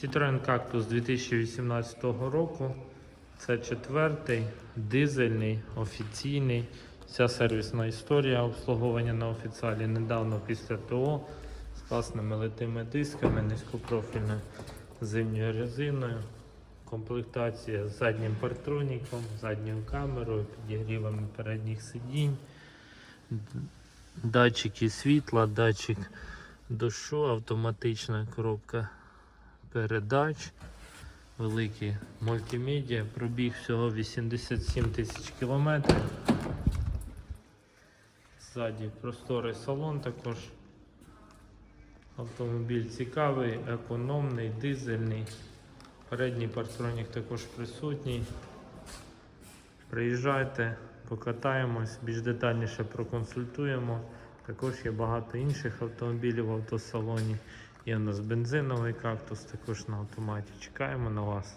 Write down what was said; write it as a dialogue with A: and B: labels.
A: Citroen Cactus 2018 року. Це четвертий дизельний, офіційний. Вся сервісна історія обслуговування на офіціалі недавно після ТО з класними литими дисками, низькопрофільною зимньою резиною. Комплектація з заднім партроніком, задньою камерою, підігрівами передніх сидінь, датчики світла, датчик дощу, автоматична коробка передач, великі мультимедіа, пробіг всього 87 тисяч кілометрів. Ззаді просторий салон також. Автомобіль цікавий, економний, дизельний. Передній партронік також присутній. Приїжджайте, покатаємось, більш детальніше проконсультуємо. Також є багато інших автомобілів в автосалоні. Є у нас бензиновий кактус, також на автоматі. Чекаємо на вас.